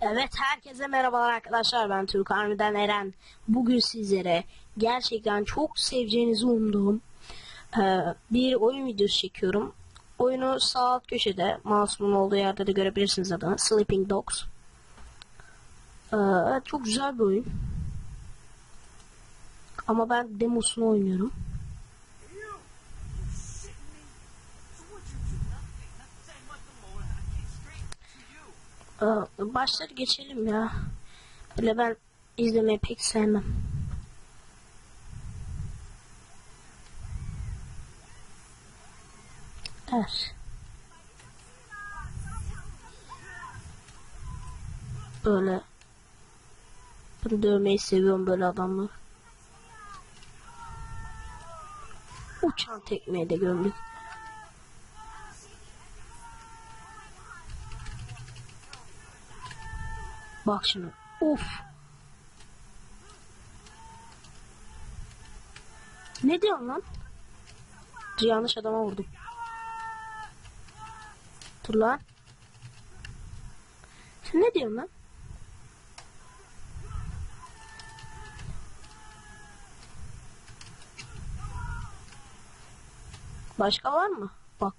Evet herkese merhabalar arkadaşlar ben Türk Armi'den Eren. Bugün sizlere gerçekten çok seveceğinizi umduğum e, bir oyun videosu çekiyorum. Oyunu sağ alt köşede mouse'umun olduğu yerde de görebilirsiniz adını. Sleeping Dogs. E, çok güzel bir oyun. Ama ben demosunu oynuyorum. Başları geçelim ya. Öyle ben izlemeyi pek sevmem. Evet. Böyle. Ben dövmeyi seviyorum böyle adamlar. Uçan tekmeyi de gömdük. Bak şunu. Of. Ne diyorsun lan? Yanlış adama vurdum. Dur lan. Sen ne diyorsun lan? Başka var mı? Bak.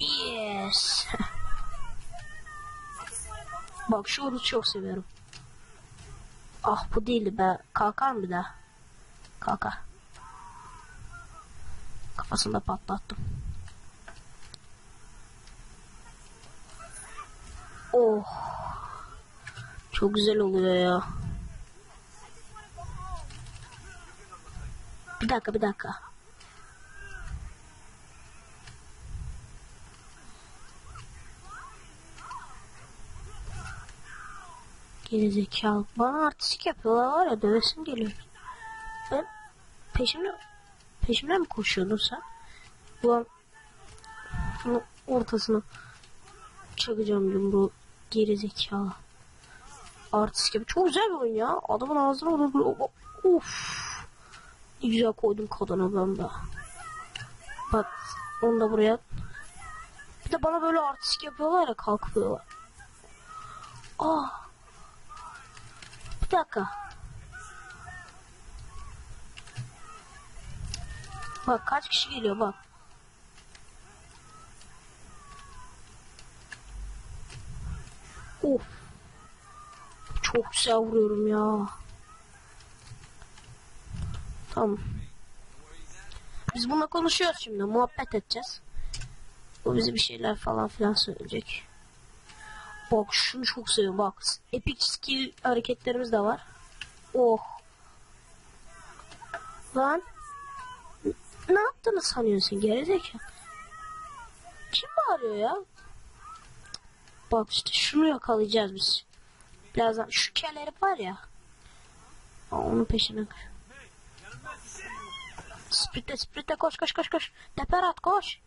Yes. Bak şu vuruş çok seviyorum. Ah bu değildi be. Kalkar mı daha? Kalkar. Kafasında patlattım. Oh. Çok güzel oluyor ya. Bir dakika bir dakika. Gerizekalı. Bana artistik yapıyorlar var ya dövesim geliyor. Ben peşimde peşimden mi koşuyordun sen? Ulan şunu ortasına çakacağım yumruğu gerizekalı. Artistik yapıyor. Çok güzel bir oyun ya. Adamın ağzına vurur. Of. Ne güzel koydum kadına ben de. Bak onu da buraya. Bir de bana böyle artistik yapıyorlar ya kalkıyorlar. Ah. Dakika. Bak kaç kişi geliyor bak. Of. Çok güzel vuruyorum ya. Tamam. Biz bununla konuşuyoruz şimdi. Muhabbet edeceğiz. O bize bir şeyler falan filan söyleyecek. Bak şunu çok seviyorum bak. Epic skill hareketlerimiz de var. Oh. Lan. Ne yaptığını sanıyorsun gerizekalı? Kim bağırıyor ya? Bak işte şunu yakalayacağız biz. Birazdan şu keleri var ya. Aa, onun peşine koş. Sprinte sprinte koş koş koş koş. Teper at koş.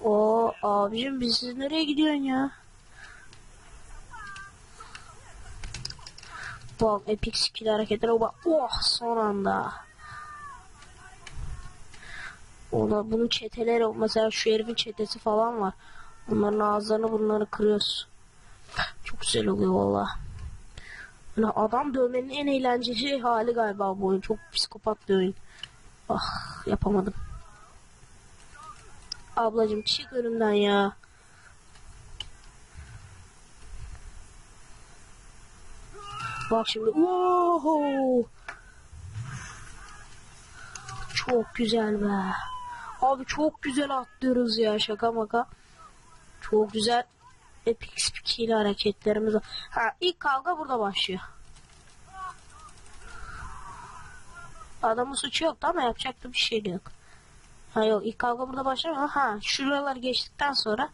O abicim biz siz nereye gidiyorsun ya? Bak epic skill hareketlere bak. Oh son anda. Ona bunun çeteleri mesela şu herifin çetesi falan var. Bunların ağızlarını bunları kırıyoruz. Çok güzel oluyor valla. Yani adam dövmenin en eğlenceli hali galiba bu oyun. Çok psikopat bir oyun. Ah yapamadım. Ablacım çık önümden ya. Bak şimdi. Wow. Çok güzel be. Abi çok güzel atlıyoruz ya şaka maka. Çok güzel epic skill hareketlerimiz. Ha ilk kavga burada başlıyor. Adamın suçu yoktu ama yapacak da bir şey yok. Ha yok ilk kavga burada başlamıyor. Ha şuralar geçtikten sonra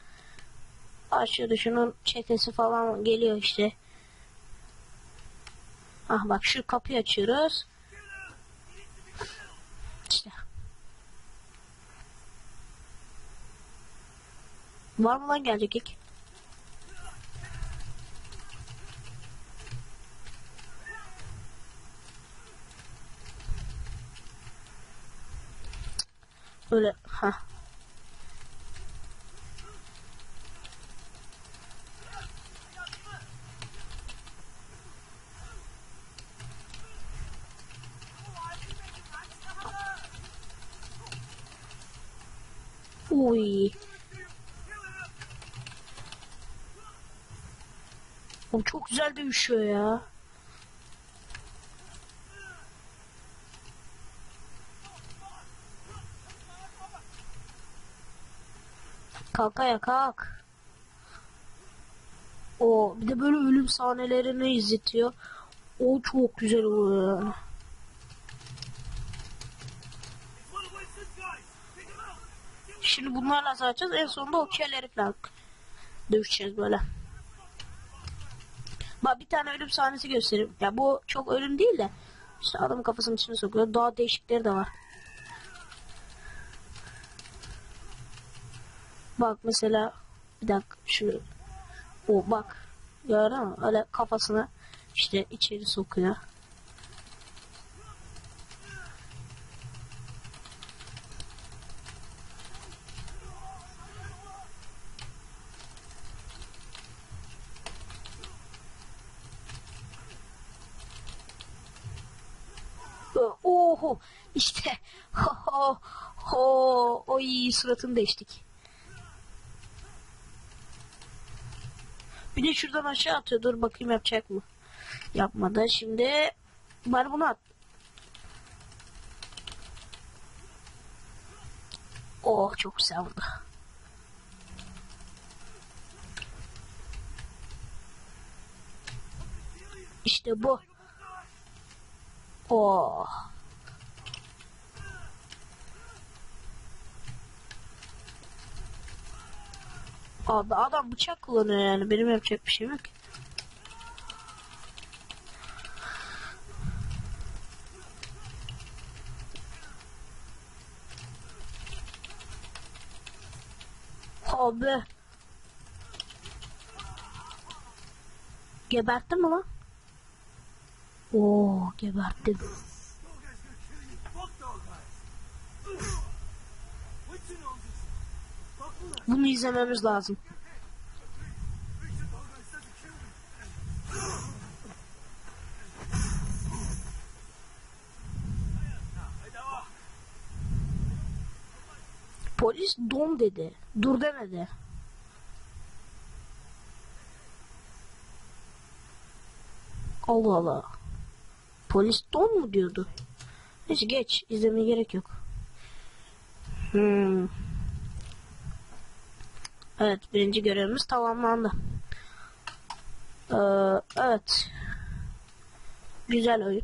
başlıyordu. Şunun çetesi falan geliyor işte. Ah bak şu kapıyı açıyoruz. İşte. Var mı lan gelecek ilk? Öyle ha. Uy. O çok güzel dövüşüyor ya. Kalk ayağa kalk. O bir de böyle ölüm sahnelerini izletiyor. O çok güzel oluyor. Şimdi bunlarla satacağız. En sonunda o kelleri falan dövüşeceğiz böyle. Bir tane ölüm sahnesi göstereyim. Ya bu çok ölüm değil de işte adamın kafasının içine sokuyor. Daha değişikleri de var. Bak mesela bir dakika şu o bak gördün mü? Öyle kafasını işte içeri sokuyor. Oho işte ho ho ho oy suratını değiştik. Bir de şuradan aşağı atıyor. Dur bakayım yapacak mı? Yapmadı. Şimdi bari bunu at. Oh çok güzel vurdu. İşte bu. Oh. Abi adam bıçak kullanıyor yani. Benim yapacak bir şeyim yok. Abi. Geberttin mi lan? Oo geberttim. Bunu izlememiz lazım. Polis don dedi. Dur demedi. Allah Allah. Polis don mu diyordu? Neyse geç. izlemeye gerek yok. Hmm. Evet birinci görevimiz tamamlandı. Ee, evet. Güzel oyun.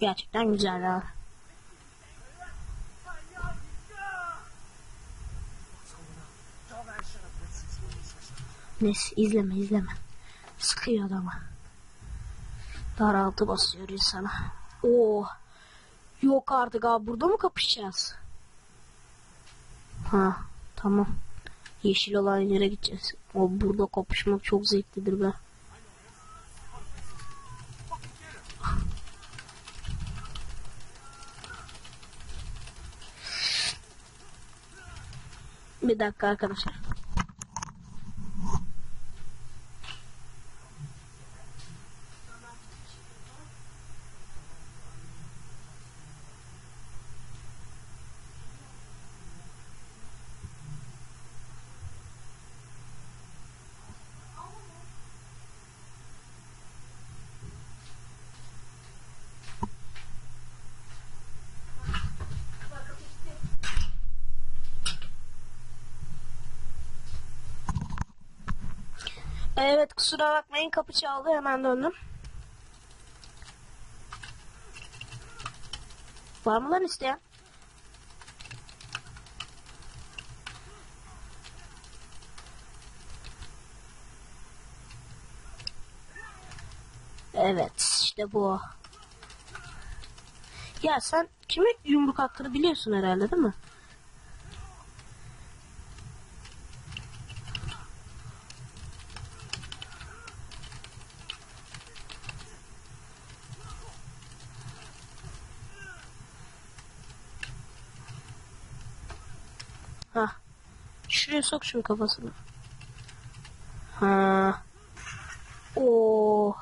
Gerçekten güzel ha. Neyse izleme izleme. Sıkıyor adama. Daraltı basıyor insana. Oo. Yok artık abi burada mı kapışacağız? Ha tamam. Yeşil olan yere gideceğiz. O burada kapışmak çok zevklidir be. Bir dakika arkadaşlar. Evet kusura bakmayın kapı çaldı hemen döndüm. Var mı lan isteyen? Evet işte bu. Ya sen kime yumruk attığını biliyorsun herhalde değil mi? Ha. Şuraya sok şunun kafasını. Ha. Oo.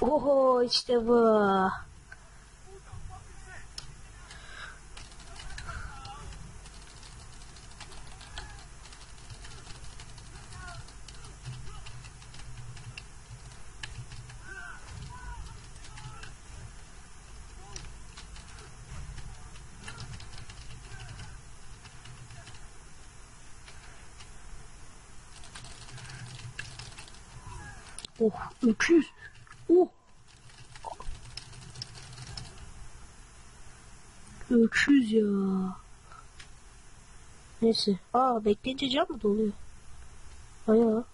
Oho işte bu. Oh öküz. Oh. Öküz ya. Neyse. Aa bekleyince cam mı doluyor? Aya.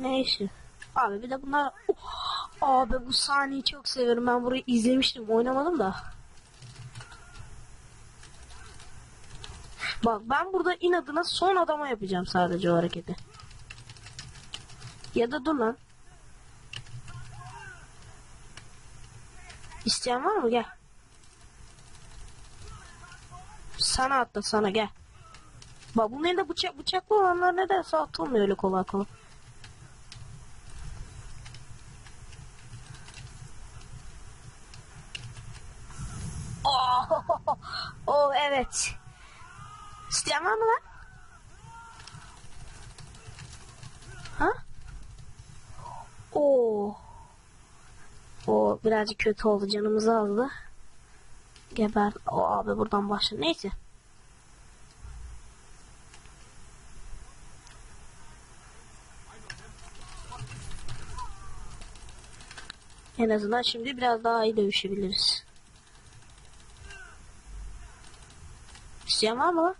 Neyse. Abi bir de bunlar... Oh, abi bu sahneyi çok seviyorum. Ben burayı izlemiştim. Oynamadım da. Bak ben burada inadına son adama yapacağım sadece o hareketi. Ya da dur lan. İsteyen var mı? Gel. Sana attı sana gel. Bak bunun elinde bıçak bıçaklı olanlar nedense atılmıyor öyle kolay kolay. Oh, oh evet. İsteyen var mı lan? Ha? Oo. O birazcık kötü oldu canımızı aldı. Geber. O abi buradan başla. Neyse. En azından şimdi biraz daha iyi dövüşebiliriz. İsteyen var mı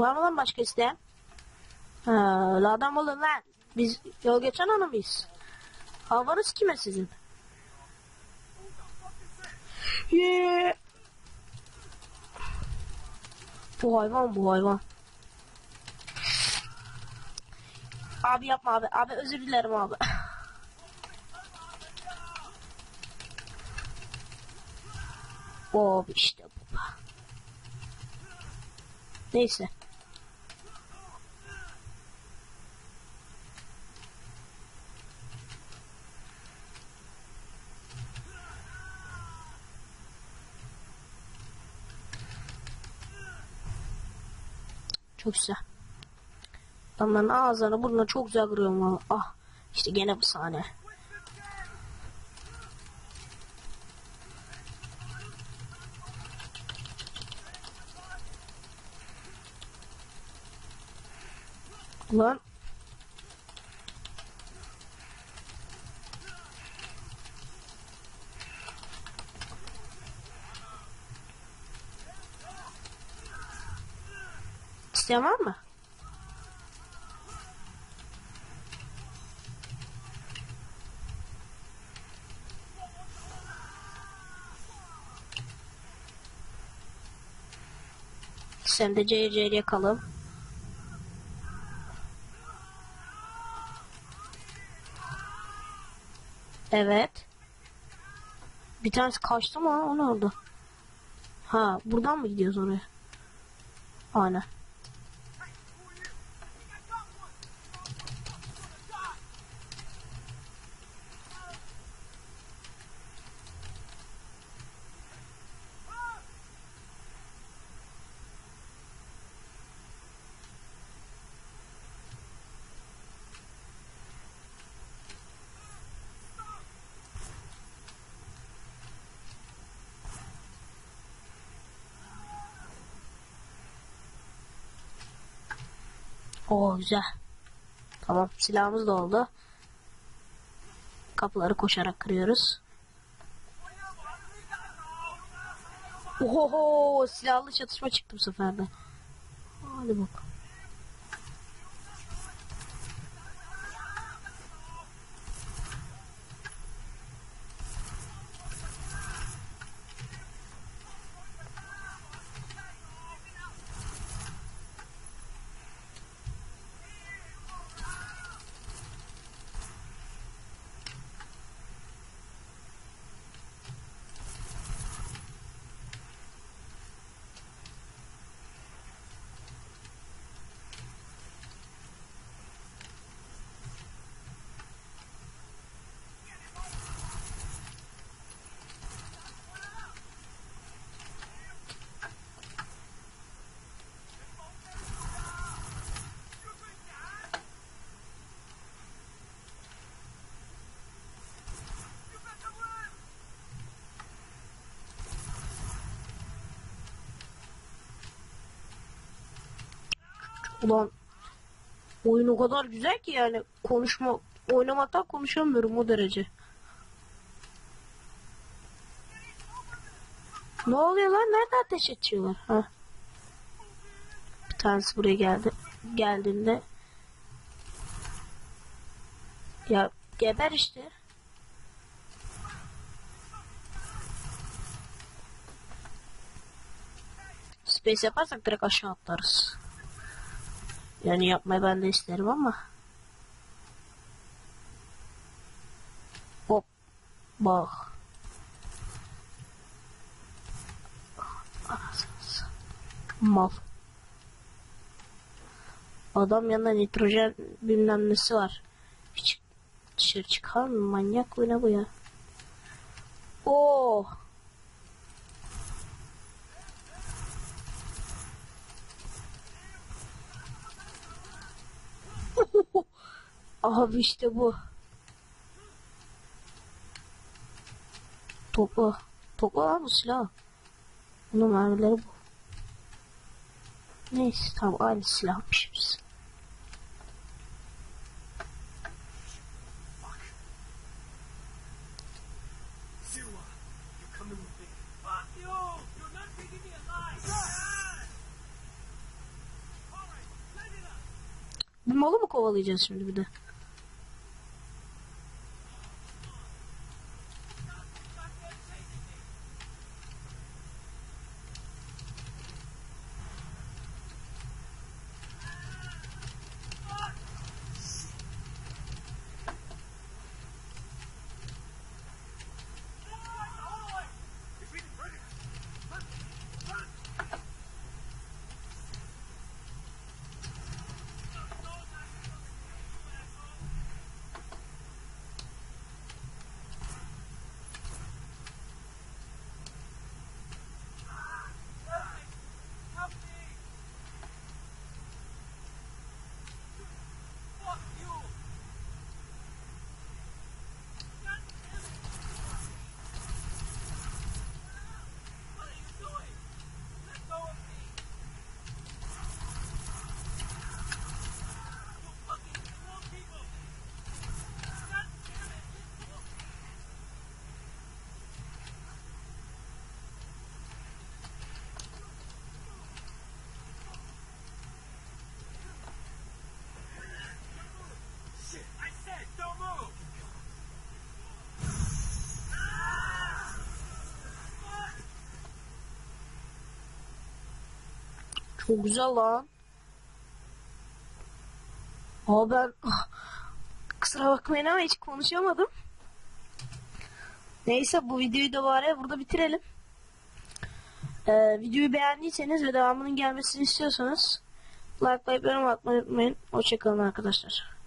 Var mı lan başka isteyen? Ha, adam olun lan. Biz yol geçen ana mıyız? Havanız kime sizin? Yeah. Bu hayvan bu hayvan. Abi yapma abi. Abi özür dilerim abi. Bob işte bu. Neyse. Çok güzel. Adamların ağızlarına burnuna çok güzel kırıyorum valla. Ah işte gene bu sahne. Ulan İsteyen var mı? Sen de cayır yakalım. Evet. Bir tanesi kaçtı ama o ne oldu? Ha buradan mı gidiyoruz oraya? Aynen. Oo güzel. Tamam silahımız da oldu. Kapıları koşarak kırıyoruz. Oho silahlı çatışma çıktı bu sefer. Hadi bak. Ulan oyun o kadar güzel ki yani konuşma oynamaktan konuşamıyorum o derece. Ne oluyor lan? Nerede ateş açıyorlar? Ha. Bir tanesi buraya geldi. Geldiğinde ya geber işte. Space yaparsak direkt aşağı atlarız. Yani yapmayı ben de isterim ama. Hop. Bak. Mal. Adam yanında nitrojen bilmem nesi var. Hiç dışarı çıkar mı? Manyak bu ne bu ya? Oo. Abi işte bu. Topla. Topla lan bu silah. Bunun mermileri bu. Neyse tamam aynı silahmış biz. Bu malı mı kovalayacağız şimdi bir de? Çok güzel lan. Aa ben kusura bakmayın ama hiç konuşamadım. Neyse bu videoyu da bari burada bitirelim. Ee, videoyu beğendiyseniz ve devamının gelmesini istiyorsanız like yorum atmayı unutmayın. Hoşçakalın arkadaşlar.